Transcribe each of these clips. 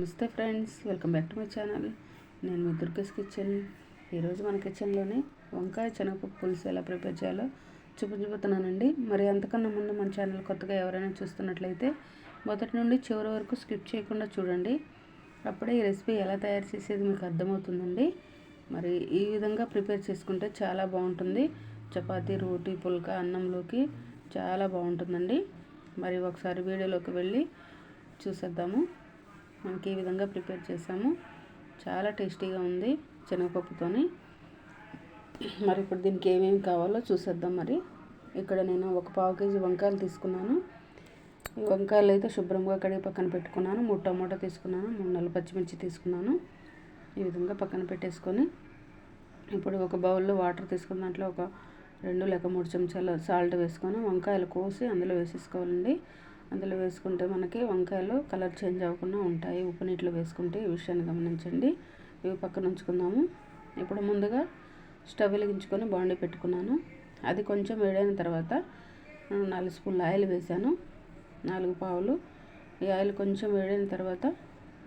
నమస్తే friends welcome back to my channel. నేను మీ దుర్గస్ కిచెన్. ఈరోజు మన కిచెన్లోని వంకాయ శనగపప్పు పులుసు ఎలా ప్రిపేర్ చేయాలో చూపించబోతున్నానండి. మరి అంతకన్నా ముందు మన ఛానల్ కొత్తగా ఎవరైనా చూస్తున్నట్లయితే మొదటి నుండి చివరి వరకు స్కిప్ చేయకుండా చూడండి. అప్పుడే ఈ రెసిపీ ఎలా తయారు చేసేది మీకు అర్థమవుతుందండి. మరి ఈ విధంగా ప్రిపేర్ చేసుకుంటే చాలా బాగుంటుంది. చపాతీ రోటీ పుల్కా అన్నంలోకి చాలా బాగుంటుందండి. మరి ఒకసారి వీడియోలోకి వెళ్ళి చూసేద్దాము. మనకి ఈ విధంగా ప్రిపేర్ చేసాము. చాలా టేస్టీగా ఉంది శనగపప్పుతోని. మరి ఇప్పుడు దీనికి ఏమేమి కావాలో చూసేద్దాం మరి. ఇక్కడ నేను ఒక పావు కేజీ వంకాయలు తీసుకున్నాను. ఈ వంకాయలు అయితే శుభ్రంగా కడిగి పక్కన పెట్టుకున్నాను. మూడు టమాటా తీసుకున్నాను. మూడు నల్ల పచ్చిమిర్చి తీసుకున్నాను. ఈ విధంగా పక్కన పెట్టేసుకొని ఇప్పుడు ఒక బౌల్లో వాటర్ తీసుకున్న దాంట్లో ఒక రెండు లేక మూడు చెంచాలు సాల్ట్ వేసుకొని వంకాయలు కోసి అందులో వేసేసుకోవాలండి. అందులో వేసుకుంటే మనకి వంకాయలు కలర్ చేంజ్ అవ్వకుండా ఉంటాయి. ఉప్పు నీటిలో వేసుకుంటే ఈ విషయాన్ని గమనించండి. ఇవి పక్కన ఉంచుకుందాము. ఇప్పుడు ముందుగా స్టవ్ వెలిగించుకొని బాండీ పెట్టుకున్నాను. అది కొంచెం వేడైన తర్వాత నాలుగు స్పూన్ల ఆయిల్ వేసాను నాలుగు పావులు. ఈ ఆయిల్ కొంచెం వేడైన తర్వాత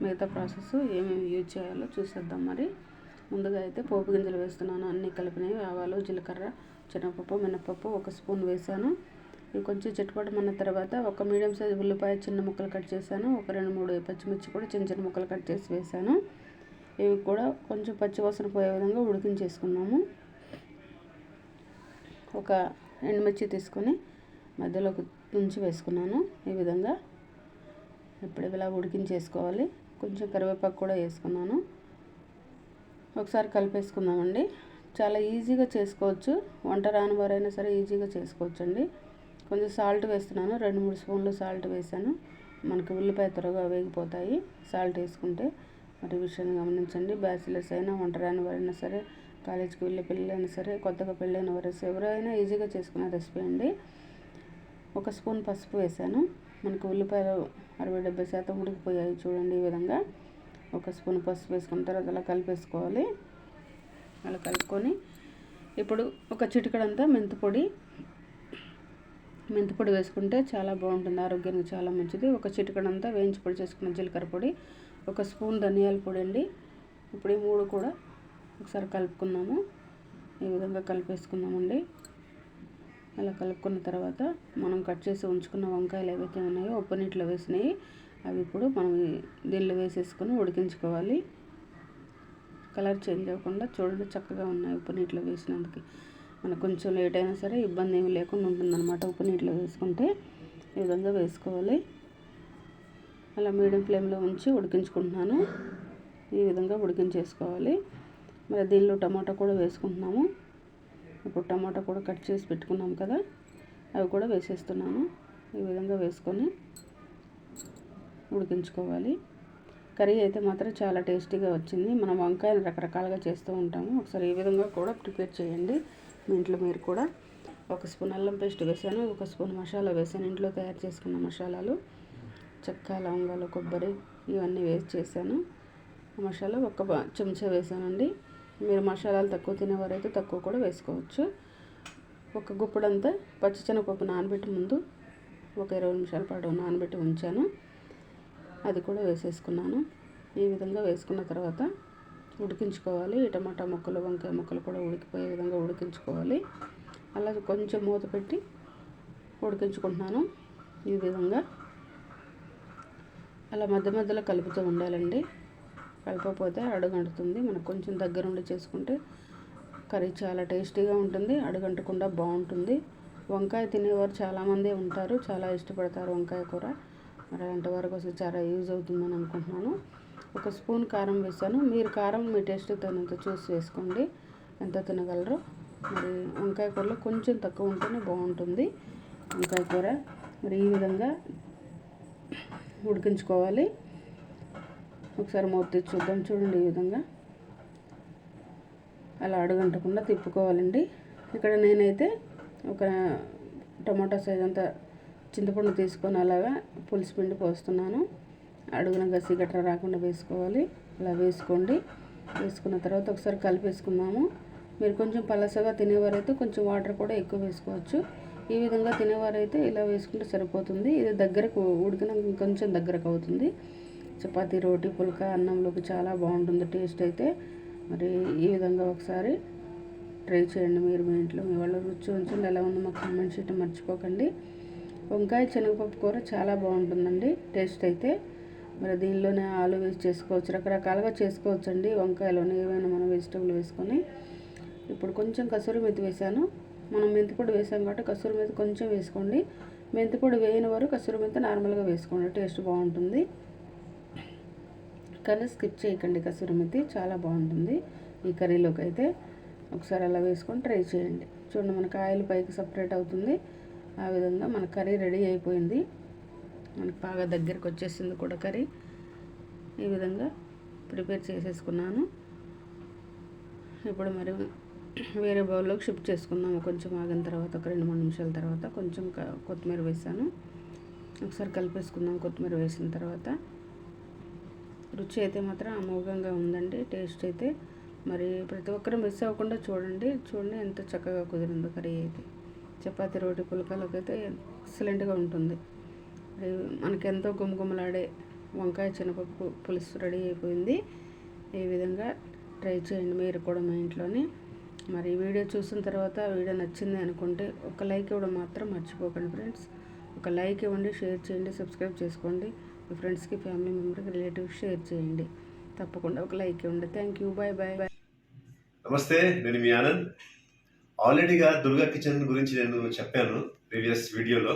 మిగతా ప్రాసెస్ ఏమేమి యూజ్ చేయాలో చూసేద్దాం మరి. ముందుగా అయితే పోపు గింజలు వేస్తున్నాను. అన్నీ కలిపినవి ఆవాలు జీలకర్ర శనగపప్పు మినపప్పు ఒక స్పూన్ వేసాను ఇవి కొంచెం చిట్టుపడమన్న తర్వాత ఒక మీడియం సైజు ఉల్లిపాయ చిన్న ముక్కలు కట్ చేశాను. ఒక రెండు మూడు పచ్చిమిర్చి కూడా చిన్న చిన్న ముక్కలు కట్ చేసి వేసాను ఇవి కూడా కొంచెం పచ్చివాసన పోయే విధంగా ఉడికించేసుకున్నాము. ఒక ఎండుమిర్చి తీసుకొని మధ్యలోకి తుంచి వేసుకున్నాను. ఈ విధంగా ఇప్పుడు ఇలా ఉడికించేసుకోవాలి. కొంచెం కరివేపాకు కూడా వేసుకున్నాను. ఒకసారి కలిపేసుకుందామండి. చాలా ఈజీగా చేసుకోవచ్చు. వంట రాని వారైనా సరే ఈజీగా చేసుకోవచ్చండి. కొంచెం సాల్ట్ వేస్తున్నాను. రెండు మూడు స్పూన్లు సాల్ట్ వేసాను. మనకి ఉల్లిపాయ త్వరగా వేగిపోతాయి. సాల్ట్ వేసుకుంటే మరి విషయాన్ని గమనించండి. బ్యాచిలర్స్ అయినా వంటరాని వారైనా సరే కాలేజీకి వెళ్ళే పిల్లలైనా సరే కొత్తగా పెళ్ళైన వారు ఎవరైనా ఈజీగా చేసుకునే రెసిపీ అండి. ఒక స్పూన్ పసుపు వేసాను. మనకి ఉల్లిపాయలు అరవై డెబ్బై శాతం ఉడికిపోయాయి చూడండి ఈ విధంగా. ఒక స్పూన్ పసుపు వేసుకున్న తర్వాత అలా కలిపేసుకోవాలి. అలా కలుపుకొని ఇప్పుడు ఒక చిటికడంతా మెంతిపొడి మెంతిపొడి వేసుకుంటే చాలా బాగుంటుంది. ఆరోగ్యానికి చాలా మంచిది. ఒక చిటికడంతా వేయించి పొడి చేసుకున్న జీలకర్ర పొడి ఒక స్పూన్ ధనియాల పొడి అండి. ఇప్పుడు ఈ మూడు కూడా ఒకసారి కలుపుకున్నాము ఈ విధంగా కలిపేసుకుందామండి. అలా కలుపుకున్న తర్వాత మనం కట్ చేసి ఉంచుకున్న వంకాయలు ఏవైతే ఉన్నాయో ఉప్పు నీటిలో వేసినాయి అవి ఇప్పుడు మనం దీనిలో వేసేసుకొని ఉడికించుకోవాలి. కలర్ చేంజ్ అవ్వకుండా చూడండి చక్కగా ఉన్నాయి ఉప్పు నీటిలో వేసినందుకు. మనకు కొంచెం లేట్ అయినా సరే ఇబ్బంది ఏమి లేకుండా ఉంటుందన్నమాట. ఉప్పు నీటిలో వేసుకుంటే ఈ విధంగా వేసుకోవాలి. అలా మీడియం ఫ్లేమ్లో ఉంచి ఉడికించుకుంటున్నాను. ఈ విధంగా ఉడికించేసుకోవాలి. మరి దీనిలో టమాటా కూడా వేసుకుంటున్నాము. ఇప్పుడు టమాటా కూడా కట్ చేసి పెట్టుకున్నాం కదా అవి కూడా వేసేస్తున్నాను. ఈ విధంగా వేసుకొని ఉడికించుకోవాలి. కర్రీ అయితే మాత్రం చాలా టేస్టీగా వచ్చింది. మనం వంకాయలు రకరకాలుగా చేస్తూ ఉంటాము. ఒకసారి ఈ విధంగా కూడా ప్రిపేర్ చేయండి. మీ ఇంట్లో మీరు కూడా ఒక స్పూన్ అల్లం పేస్ట్ వేసాను ఒక స్పూన్ మసాలా వేసాను. ఇంట్లో తయారు చేసుకున్న మసాలాలు చెక్క లవంగాలు కొబ్బరి ఇవన్నీ వేసి చేశాను. మసాలా ఒక చెంచా వేసానండి. మీరు మసాలాలు తక్కువ తినేవారైతే తక్కువ కూడా వేసుకోవచ్చు. ఒక గుప్పుడంతా పచ్చిశనగపప్పు నానబెట్టి ముందు ఒక ఇరవై నిమిషాల పాటు నానబెట్టి ఉంచాను. అది కూడా వేసేసుకున్నాను. ఈ విధంగా వేసుకున్న తర్వాత ఉడికించుకోవాలి. టమాటా ముక్కలు వంకాయ ముక్కలు కూడా ఉడికిపోయే విధంగా ఉడికించుకోవాలి. అలా కొంచెం మూత పెట్టి ఉడికించుకుంటున్నాను ఈ విధంగా. అలా మధ్య మధ్యలో కలుపుతూ ఉండాలండి. కలపకపోతే అడుగంటుతుంది. మనకు కొంచెం దగ్గరుండి చేసుకుంటే కర్రీ చాలా టేస్టీగా ఉంటుంది అడుగంటకుండా బాగుంటుంది. వంకాయ తినేవారు చాలామంది ఉంటారు చాలా ఇష్టపడతారు వంకాయ కూర. మరి అలాంటి వారికి వస్తే చాలా యూజ్ అవుతుందని అనుకుంటున్నాను. ఒక స్పూన్ కారం వేసాను. మీరు కారం మీ టేస్ట్ తగినంత చూసి వేసుకోండి. ఎంత తినగలరు. మరి వంకాయ కూరలో కొంచెం తక్కువ ఉంటేనే బాగుంటుంది. వంకాయ కూర మరి ఈ విధంగా ఉడికించుకోవాలి. ఒకసారి మూత తెచ్చి చూద్దాం. చూడండి ఈ విధంగా. అలా అడుగంటకుండా తిప్పుకోవాలండి. ఇక్కడ నేనైతే ఒక టమాటా సైజ్ అంతా చింతపండు తీసుకొని అలాగా పులుసు పిండి పోస్తున్నాను. అడుగున గసి గట్ర రాకుండా వేసుకోవాలి. అలా వేసుకోండి. వేసుకున్న తర్వాత ఒకసారి కలిపేసుకున్నాము మీరు కొంచెం పలసగా తినేవారైతే కొంచెం వాటర్ కూడా ఎక్కువ వేసుకోవచ్చు. ఈ విధంగా తినేవారైతే ఇలా వేసుకుంటే సరిపోతుంది. ఇది దగ్గరకు ఉడికిన కొంచెం దగ్గరకు అవుతుంది. చపాతి రోటీ పులక అన్నంలోకి చాలా బాగుంటుంది టేస్ట్ అయితే. మరి ఈ విధంగా ఒకసారి ట్రై చేయండి మీరు మీ ఇంట్లో మీ వాళ్ళ రుచి ఉంచండి. ఎలా ఉందో మాకు కామెంట్ చేయటం మర్చిపోకండి. వంకాయ శనగపప్పు కూర చాలా బాగుంటుందండి. టేస్ట్ అయితే మరి దీనిలోనే ఆలు వేసి చేసుకోవచ్చు. రకరకాలుగా చేసుకోవచ్చు అండి వంకాయలోనే ఏమైనా మనం వెజిటబుల్ వేసుకొని. ఇప్పుడు కొంచెం కసూరి మెతి వేసాను. మనం మెంతిపొడి వేసాం కాబట్టి కసూరి మెతి కొంచెం వేసుకోండి. మెంతిపొడి వేయని వారు కసూరి మెంతి నార్మల్గా వేసుకోండి. టేస్ట్ బాగుంటుంది. కానీ స్కిప్ చేయకండి కసూరి మెతి. చాలా బాగుంటుంది ఈ కర్రీలోకి అయితే. ఒకసారి అలా వేసుకొని ట్రై చేయండి. చూడండి మనకు ఆయిల్ పైకి సపరేట్ అవుతుంది. ఆ విధంగా మన కర్రీ రెడీ అయిపోయింది. మనకి బాగా దగ్గరికి వచ్చేసింది కూడా కర్రీ. ఈ విధంగా ప్రిపేర్ చేసేసుకున్నాను. ఇప్పుడు మరి వేరే బౌల్లోకి షిఫ్ట్ చేసుకున్నాము కొంచెం ఆగిన తర్వాత ఒక రెండు మూడు నిమిషాల తర్వాత కొంచెం కొత్తిమీర వేసాను. ఒకసారి కలిపేసుకుందాం కొత్తిమీర వేసిన తర్వాత. రుచి అయితే మాత్రం అమోఘంగా ఉందండి టేస్ట్ అయితే. మరి ప్రతి ఒక్కరు మిస్ అవ్వకుండా చూడండి. చూడండి ఎంత చక్కగా కుదిరిందో కర్రీ అయితే. చపాతి రోటి పులకాలకైతే ఎక్సలెంట్గా ఉంటుంది. ఇప్పుడు మనకెంతో గుమగుమలాడే వంకాయ శనగపప్పు పులుసు రెడీ అయిపోయింది. ఈ విధంగా ట్రై చేయండి మీరు కూడా మా ఇంట్లోని. మరి వీడియో చూసిన తర్వాత వీడియో నచ్చింది అనుకుంటే ఒక లైక్ ఇవ్వడం మాత్రం మర్చిపోకండి ఫ్రెండ్స్. ఒక లైక్ ఇవ్వండి షేర్ చేయండి సబ్స్క్రైబ్ చేసుకోండి. మీ ఫ్రెండ్స్కి ఫ్యామిలీ మెంబర్కి రిలేటివ్స్ షేర్ చేయండి. తప్పకుండా ఒక లైక్ ఇవ్వండి. Thank you. Bye bye bye. నమస్తే నేను మీ ఆనంద్. ఆల్రెడీగా దుర్గా కిచెన్ గురించి నేను చెప్పాను ప్రీవియస్ వీడియోలో.